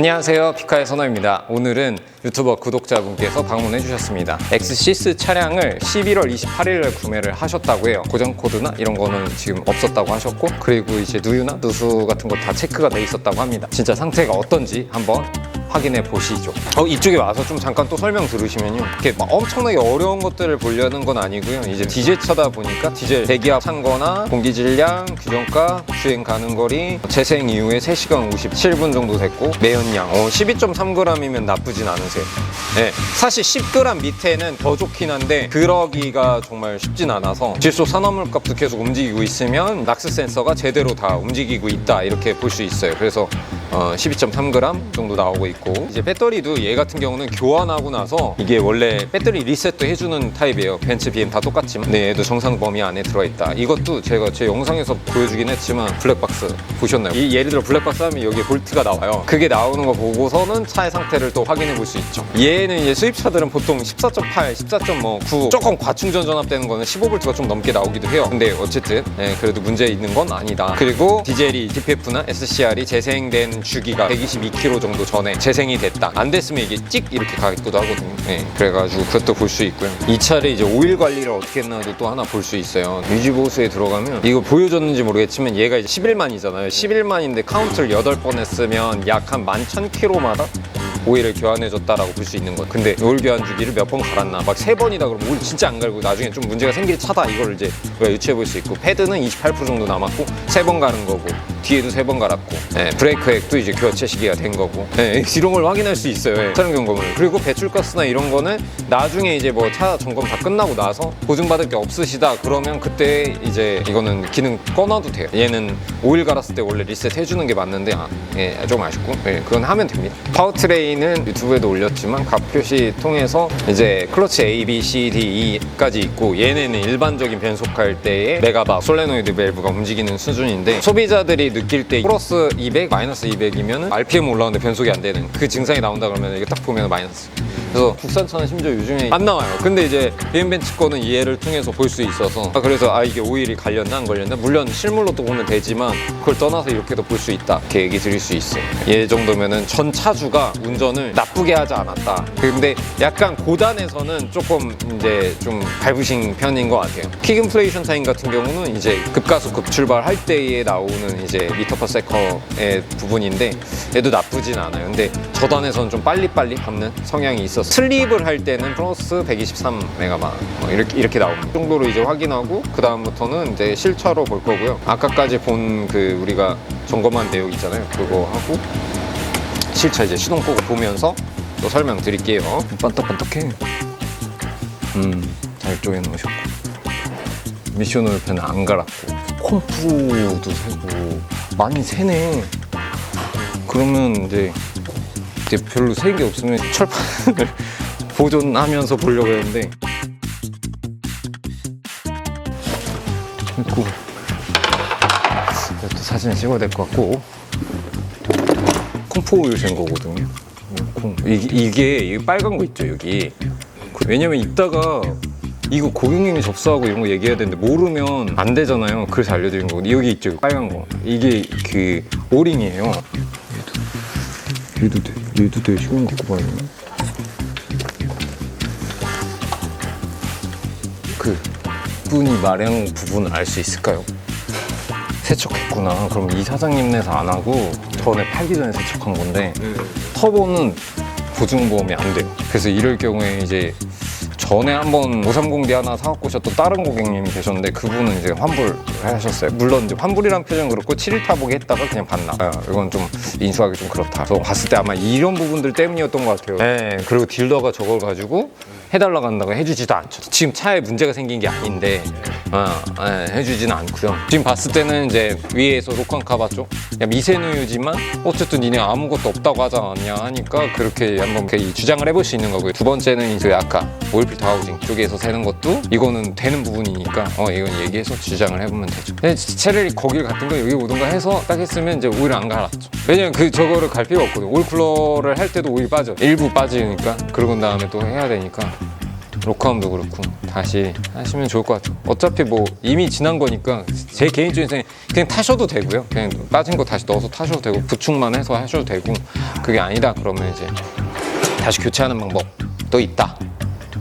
안녕하세요. 피카의 선호입니다. 오늘은 유튜버 구독자분께서 방문해 주셨습니다. 엑스시스 차량을 11월 28일 날 구매를 하셨다고 해요. 고장 코드나 이런 거는 지금 없었다고 하셨고 그리고 이제 누유나 누수 같은 거 다 체크가 돼 있었다고 합니다. 진짜 상태가 어떤지 한번 확인해 보시죠. 어, 이쪽에 와서 좀 잠깐 또 설명 들으시면요. 이렇게 막 엄청나게 어려운 것들을 보려는 건 아니고요. 이제 디젤 차다 보니까 디젤 대기압 찬거나 공기 질량, 규정가, 주행 가는 거리, 재생 이후에 3시간 57분 정도 됐고 매연량 어, 12.3g이면 나쁘진 않으세요. 네, 사실 10g 밑에는 더 좋긴 한데 그러기가 정말 쉽진 않아서 질소 산화물 값도 계속 움직이고 있으면 낙스 센서가 제대로 다 움직이고 있다 이렇게 볼 수 있어요. 그래서 어, 12.3g 정도 나오고 있고 이제 배터리도 얘 같은 경우는 교환하고 나서 이게 원래 배터리 리셋도 해주는 타입이에요. 벤츠 BM 다 똑같지만. 네 얘도 정상 범위 안에 들어있다. 이것도 제가 제 영상에서 보여주긴 했지만 블랙박스 보셨나요? 이 예를 들어 블랙박스 하면 여기에 볼트가 나와요. 그게 나오는 거 보고서는 차의 상태를 또 확인해 볼 수 있죠. 얘는 이제 수입차들은 보통 14.8, 14.9 조금 과충전 전압되는 거는 15V가 좀 넘게 나오기도 해요. 근데 어쨌든 네, 그래도 문제 있는 건 아니다. 그리고 디젤이 DPF나 SCR이 재생된 주기가 122km 정도 전에 재생이 됐다. 안 됐으면 이게 찍 이렇게 가기도 하거든요. 네, 그래가지고 그것도 볼 수 있고요. 이 차를 이제 오일 관리를 어떻게 했나도 또 하나 볼 수 있어요. 유지 보수에 들어가면 이거 보여줬는지 모르겠지만 얘가 이제 11만이잖아요. 11만인데 카운트를 8번 했으면 약 한 11,000km마다 오일을 교환해줬다라고 볼 수 있는 거예요. 근데 오일 교환 주기를 몇 번 갈았나? 막 세 번이다 그러면 오일 진짜 안 갈고 나중에 좀 문제가 생길 차다. 이걸 이제 우리가 유추해 볼 수 있고 패드는 28% 정도 남았고 세 번 가는 거고 뒤에도 세 번 갈았고 네, 브레이크 액도 이제 교체 시기가 된 거고 네, 이런 걸 확인할 수 있어요. 네, 차량 점검을 그리고 배출가스나 이런 거는 나중에 이제 뭐 차 점검 다 끝나고 나서 보증받을 게 없으시다 그러면 그때 이제 이거는 기능 꺼놔도 돼요. 얘는 오일 갈았을 때 원래 리셋 해주는 게 맞는데 아, 예, 좀 아쉽고 예, 그건 하면 됩니다. 파워트레인은 유튜브에도 올렸지만 각 표시 통해서 이제 클러치 A, B, C, D, E까지 있고 얘네는 일반적인 변속할 때의 메가바 솔레노이드 밸브가 움직이는 수준인데 소비자들이 느낄 때 플러스 200, 마이너스 200이면 RPM 올라오는데 변속이 안 되는 그 증상이 나온다 그러면 이게 딱 보면 마이너스. 그래서 국산차는 심지어 요즘에 안 나와요. 근데 이제 비엠벤츠 거는 이해를 통해서 볼 수 있어서 아, 그래서 아 이게 오일이 갈렸나 안 갈렸나 물론 실물로 또 보면 되지만 그걸 떠나서 이렇게도 볼 수 있다 이렇게 얘기 드릴 수 있어요. 얘 정도면은 전 차주가 운전을 나쁘게 하지 않았다. 근데 약간 고단에서는 조금 이제 좀 밟으신 편인 것 같아요. 킥 인플레이션 타임 같은 경우는 이제 급가속 급출발할 때에 나오는 이제 미터 퍼 세커의 부분인데 얘도 나쁘진 않아요. 근데 저단에서는 좀 빨리빨리 밟는 성향이 있어 서 슬립을 할 때는 플러스 123 메가바 뭐 이렇게 이렇게 나옵니다. 이 정도로 이제 확인하고 그 다음부터는 이제 실차로 볼 거고요. 아까까지 본 그 우리가 점검한 내용 있잖아요. 그거 하고 실차 이제 시동 끄고 보면서 또 설명 드릴게요. 반떡반떡해. 음, 잘 쪼개 놓으셨고 미션 오일펜은 안 갈았고 콤프도 새고 많이 새네. 그러면 이제 이제 별로 새게 없으면 철판을 보존하면서 보려고 했는데 있고 이것도 사진 찍어야 될 것 같고 오일 된 거거든요. 이 빨간 거 있죠 여기. 그- 왜냐면 이따가 이거 고객님이 접수하고 이런 거 얘기해야 되는데 모르면 안 되잖아요. 그래서 알려드린 거거든요. 여기 있죠 빨간 거. 이게 그 오링이에요. 얘도 돼. 얘도 돼. 시간 갖고 봐야 되나? 그 분이 말한 부분을 알 수 있을까요? 세척했구나. 그럼 이 사장님네서 안 하고 전에 팔기 전에 세척한 건데 터보는 보증보험이 안 돼요. 그래서 이럴 경우에 이제 전에 한번 530D 하나 사갖고 오셨던 다른 고객님이 계셨는데 그분은 이제 환불을 하셨어요. 물론 이제 환불이란 표현 그렇고 7일 타보기 했다가 그냥 반납. 아, 이건 좀 인수하기 좀 그렇다. 그래서 봤을 때 아마 이런 부분들 때문이었던 것 같아요. 네, 그리고 딜러가 저걸 가지고 해달라고 한다고 해주지도 않죠. 지금 차에 문제가 생긴 게 아닌데 아, 예, 해주지는 않고요. 지금 봤을 때는 이제 위에서 로칸 카바죠. 미세누유지만 어쨌든 니네 아무것도 없다고 하지 않냐 하니까 그렇게 한번 이렇게 주장을 해볼 수 있는 거고요. 두 번째는 이제 아까 오일필터 하우징 쪽에서 새는 것도 이거는 되는 부분이니까 어 이건 얘기해서 주장을 해보면 되죠. 근데 차라리 거길 거 여기 오던가 해서 딱 했으면 이제 오일 안 갈았죠. 왜냐면 그 저거를 갈 필요 없거든. 오일 쿨러를 할 때도 오일 빠져. 일부 빠지니까 그러고 난 다음에 또 해야 되니까 로크함도 그렇고 다시 하시면 좋을 것 같아요. 어차피 뭐 이미 지난 거니까 제 개인적인 생각 그냥 타셔도 되고요. 그냥 빠진 거 다시 넣어서 타셔도 되고 부축만 해서 하셔도 되고 그게 아니다 그러면 이제 다시 교체하는 방법도 있다.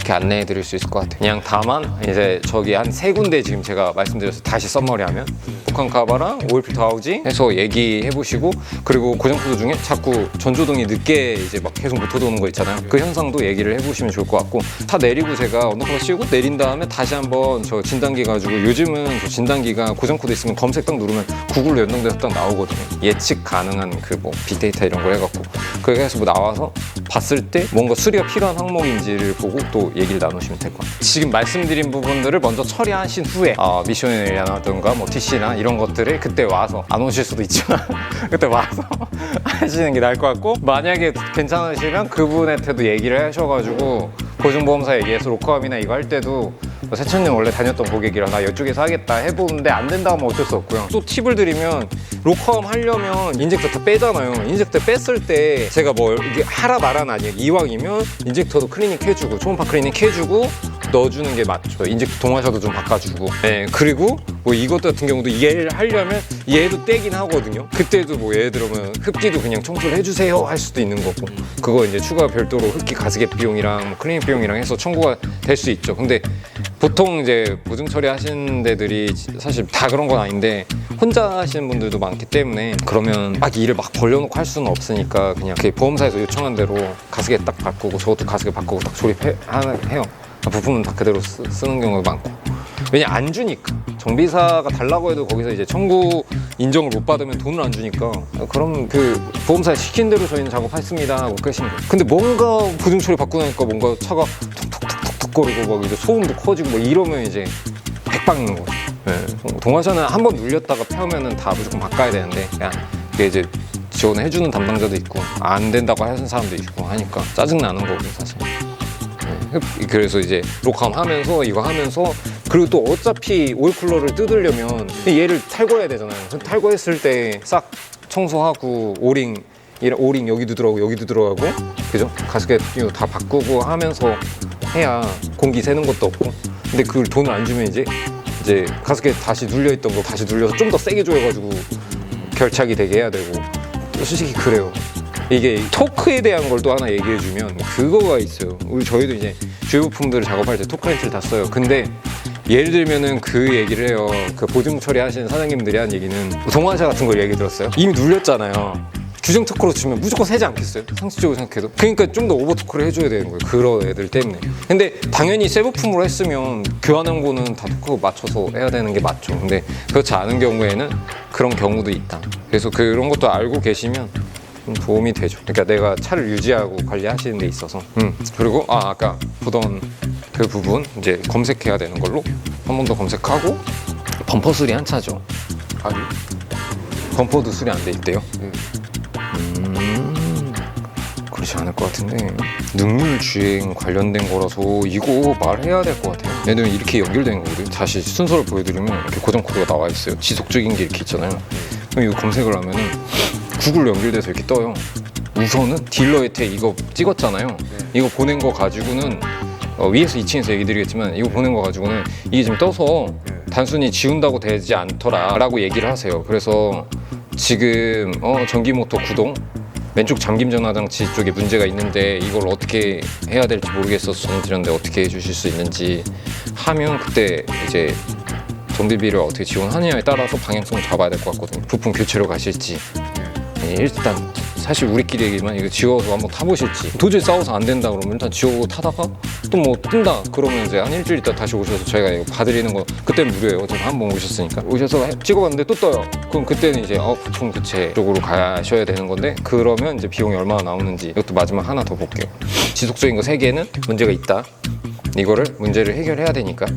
이렇게 안내해 드릴 수 있을 것 같아요. 그냥 다만 이제 저기 한 세 군데 지금 제가 말씀드려서 다시 썸머리 하면 북한 카바랑 오일 필터 하우징 해서 얘기해 보시고 그리고 고정 코드 중에 자꾸 전조등이 늦게 이제 막 계속 못 들어오는 거 있잖아요. 그 현상도 얘기를 해 보시면 좋을 것 같고 다 내리고 제가 언더커버 씌우고 내린 다음에 다시 한번 저 진단기 가지고 요즘은 저 진단기가 고정 코드 있으면 검색 딱 누르면 구글로 연동돼서 딱 나오거든요. 예측 가능한 그 뭐 빅데이터 이런 걸 해갖고 해서 뭐 나와서 봤을 때 뭔가 수리가 필요한 항목인지를 보고 또 얘기를 나누시면 될 것 같아요. 지금 말씀드린 부분들을 먼저 처리하신 후에 어, 미션이라든가 뭐 TC나 이런 것들을 그때 와서 안 오실 수도 있지만 그때 와서 하시는 게 나을 것 같고 만약에 괜찮으시면 그분한테도 얘기를 하셔가지고 보증보험사 얘기해서 로커함이나 이거 할 때도 뭐 세천님 원래 다녔던 고객이라 나 이쪽에서 하겠다 해보는데 안 된다고 하면 어쩔 수 없고요. 또 팁을 드리면 로커함 하려면 인젝터 다 빼잖아요. 인젝터 뺐을 때 제가 뭐 이게 하라 말한 아니에요. 이왕이면 인젝터도 클리닝 해주고 초음파 클리닝 해주고 넣어주는 게 맞죠. 인젝터 동화셔도 좀 바꿔주고. 네, 그리고 뭐 이것 같은 경우도 얘를 하려면 얘도 떼긴 하거든요. 그때도 뭐 예를 들면 흡기도 그냥 청소를 해주세요 할 수도 있는 거고. 그거 이제 추가 별도로 흡기 가스개 비용이랑 뭐 클리닝 비용이랑 해서 청구가 될 수 있죠. 근데 보통 이제 보증 처리 하시는 데들이 사실 다 그런 건 아닌데 혼자 하시는 분들도 많기 때문에 그러면 막 일을 막 벌려놓고 할 수는 없으니까 그냥 그 보험사에서 요청한 대로 가스개 딱 바꾸고 저것도 가스개 바꾸고 딱 조립해 하- 해요. 부품은 다 그대로 쓰, 는 경우가 많고 왜냐 안 주니까 정비사가 달라고 해도 거기서 이제 청구 인정을 못 받으면 돈을 안 주니까 그럼 그 보험사에 시킨 대로 저희는 작업했습니다 하고 끝인 거예요. 근데 뭔가 보증 처리 받고 나니까 뭔가 차가 툭툭툭툭 거리고 막 이제 소음도 커지고 뭐 이러면 이제 백 박는 거죠. 네. 동화차는 한 번 눌렸다가 펴면은 다 무조건 바꿔야 되는데 그냥 이게 이제 지원을 해주는 담당자도 있고 안 된다고 하는 사람도 있고 하니까 짜증 나는 거고 사실. 네. 그래서 이제 로캄 하면서 이거 하면서 그리고 또 어차피 오일 쿨러를 뜯으려면 얘를 탈거해야 되잖아요. 탈거했을 때 싹 청소하고 오링 이 오링 여기도 들어가고 여기도 들어가고 그죠? 가스켓 다 바꾸고 하면서 해야 공기 새는 것도 없고 근데 그걸 돈을 안 주면 이제 이제 가스켓 다시 눌려 있던 거 다시 눌려서 좀 더 세게 줘가지고 결착이 되게 해야 되고 솔직히 그래요. 이게 토크에 대한 걸 또 하나 얘기해 주면 그거가 있어요. 우리 저희도 이제 주요 부품들을 작업할 때 토크 렌치를 다 써요. 근데 예를 들면은 그 얘기를 해요. 그 보증 처리하시는 사장님들이 한 얘기는 동화차 같은 걸 얘기 들었어요. 이미 눌렸잖아요. 규정 토크로 주면 무조건 세지 않겠어요? 상식적으로 생각해도. 그러니까 좀 더 오버 토크를 해줘야 되는 거예요. 그런 애들 때문에. 근데 당연히 새 부품으로 했으면 교환한 거는 다 토크 맞춰서 해야 되는 게 맞죠. 근데 그렇지 않은 경우에는 그런 경우도 있다. 그래서 그런 것도 알고 계시면 좀 도움이 되죠. 그러니까 내가 차를 유지하고 관리하시는 데 있어서. 음. 그리고 아 아까 보던 그 부분 이제 검색해야 되는 걸로 한 번 더 검색하고 범퍼 수리 한 차죠. 아니 범퍼도 수리 안 돼 있대요. 음, 그렇지 않을 것 같은데 능률 주행 관련된 거라서 이거 말해야 될 것 같아요. 들면 이렇게 연결된 거거든요. 다시 순서를 보여드리면 이렇게 고정 코드가 나와 있어요. 지속적인 게 이렇게 있잖아요. 그럼 이거 검색을 하면은 구글로 연결돼서 이렇게 떠요. 우선은 딜러한테 이거 찍었잖아요. 이거 보낸 거 가지고는 어, 위에서 2층에서 얘기 드리겠지만 이거 보낸 거 가지고는 이게 지금 떠서 단순히 지운다고 되지 않더라라고 얘기를 하세요. 그래서 지금 어, 전기 모터 구동 왼쪽 잠김 전화 장치 쪽에 문제가 있는데 이걸 어떻게 해야 될지 모르겠어서 전화 드렸는데 어떻게 해주실 수 있는지 하면 그때 이제 전비비를 어떻게 지원하느냐에 따라서 방향성을 잡아야 될 것 같거든요. 부품 교체로 가실지 예, 일단 사실 우리끼리 얘기지만 이거 지워서 한번 타보실지. 도저히 싸워서 안 된다 그러면 일단 지우고 타다가 또 뭐 뜬다 그러면 이제 한 일주일 있다 다시 오셔서 저희가 이거 봐드리는 거 그때 무료예요. 어차피 한 번 오셨으니까. 오셔서 해- 찍어봤는데 또 떠요. 그럼 그때는 이제 어 부품 교체 쪽으로 가셔야 되는 건데 그러면 이제 비용이 얼마나 나오는지 이것도 마지막 하나 더 볼게요. 지속적인 거 세 개는 문제가 있다. 이거를 문제를 해결해야 되니까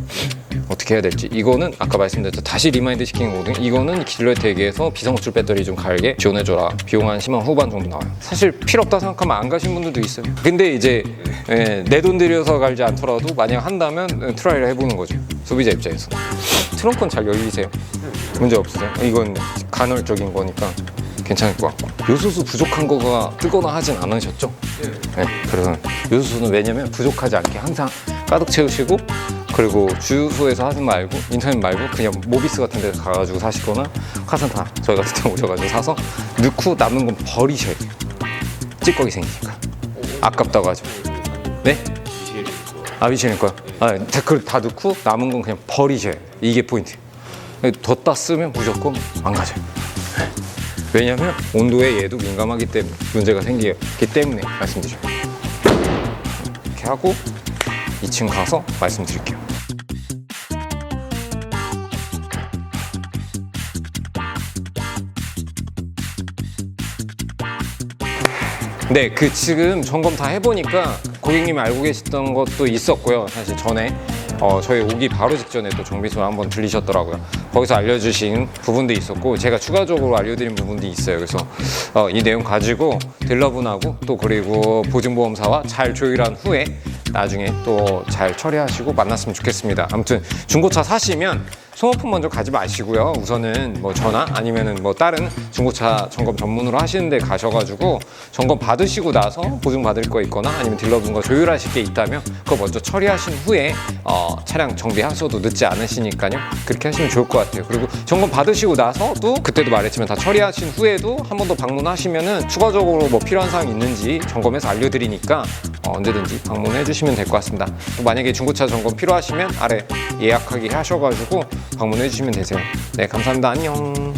어떻게 해야 될지. 이거는 아까 말씀드렸죠 다시 리마인드 시키는 거거든요. 이거는 딜러에게서 비상호출 배터리 좀 갈게 지원해줘라. 비용 한 10만 후반 정도 나와요. 사실 필요 없다 생각하면 안 가신 분들도 있어요. 근데 이제 내 돈 들여서 갈지 않더라도 만약 한다면 트라이를 해보는 거죠. 소비자 입장에서. 트렁크는 잘 열리세요. 문제 없으세요. 이건 간헐적인 거니까 괜찮을 것 같고. 요소수 부족한 거가 뜨거나 하진 않으셨죠? 네, 그래서 요소수는 왜냐면 부족하지 않게 항상 가득 채우시고 그리고 주유소에서 하지 말고 인터넷 말고 그냥 모비스 같은 데 가가지고 사시거나 카센터 저희 같은 데 오셔가지고 사서 넣고 남은 건 버리셔야 돼요. 찌꺼기 생기니까. 아깝다고 하죠. 네? 아 미쉐린 거요? 아 댓글 다 넣고 남은 건 그냥 버리셔야 돼요. 이게 포인트. 뒀다 쓰면 무조건 망가져요. 왜냐면 온도에 얘도 민감하기 때문에 문제가 생기기 때문에 말씀드려요 이렇게 하고 2층 가서 말씀드릴게요 네, 그 지금 점검 다 해보니까 고객님이 알고 계셨던 것도 있었고요. 사실 전에 어, 저희 오기 바로 직전에 또 정비소를 한번 들리셨더라고요. 거기서 알려주신 부분도 있었고 제가 추가적으로 알려드린 부분도 있어요. 그래서 어, 이 내용 가지고 딜러분하고 또 그리고 보증보험사와 잘 조율한 후에 나중에 또 잘 처리하시고 만났으면 좋겠습니다. 아무튼 중고차 사시면 소모품 먼저 가지 마시고요. 우선은 뭐 전화 아니면은 뭐 다른 중고차 점검 전문으로 하시는 데 가셔가지고 점검 받으시고 나서 보증 받을 거 있거나 아니면 딜러분과 조율하실 게 있다면 그거 먼저 처리하신 후에 어, 차량 정비하셔도 늦지 않으시니까요. 그렇게 하시면 좋을 것 같아요. 그리고 점검 받으시고 나서도 그때도 말했지만 다 처리하신 후에도 한 번 더 방문하시면은 추가적으로 뭐 필요한 사항 있는지 점검해서 알려드리니까 어, 언제든지 방문해 주시면 될 것 같습니다. 또 만약에 중고차 점검 필요하시면 아래 예약하기 하셔가지고 방문해 주시면 되세요. 네, 감사합니다. 안녕.